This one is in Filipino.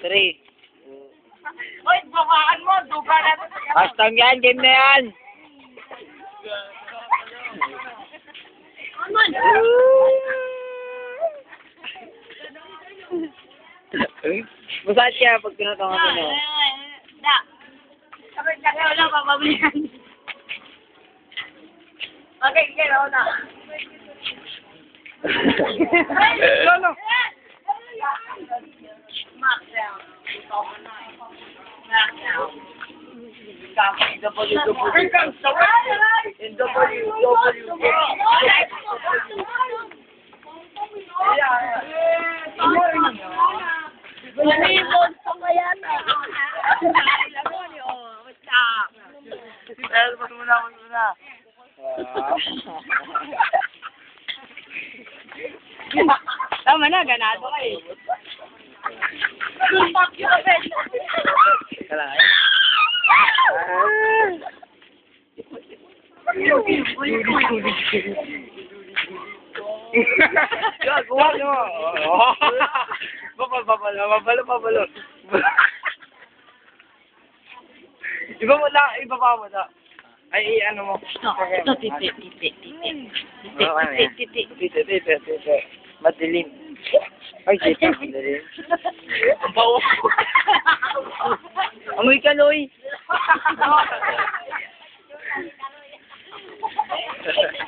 Three. Uy, bakaan mo, duga na. Hashtag yan, game na yan. Masakit kaya pag tinatangan ko na. Da. Sabay ka na wala papablihan. Okay, kaya na. Lolo. Mark down. Mark down. Lumibot sa kaya na. Tama na, ganado ka eh. Kailangan. Gagawa nyo. Babalo, babalo, babalo. Iba mo lang, ibaba mo na. Ay, ano mo. Ito, titi, titi, titi. Titi, Oo, ano yan? titi, titi. Tito, ay, jeep na rin. Bawa ko. Amoy ka, Loy.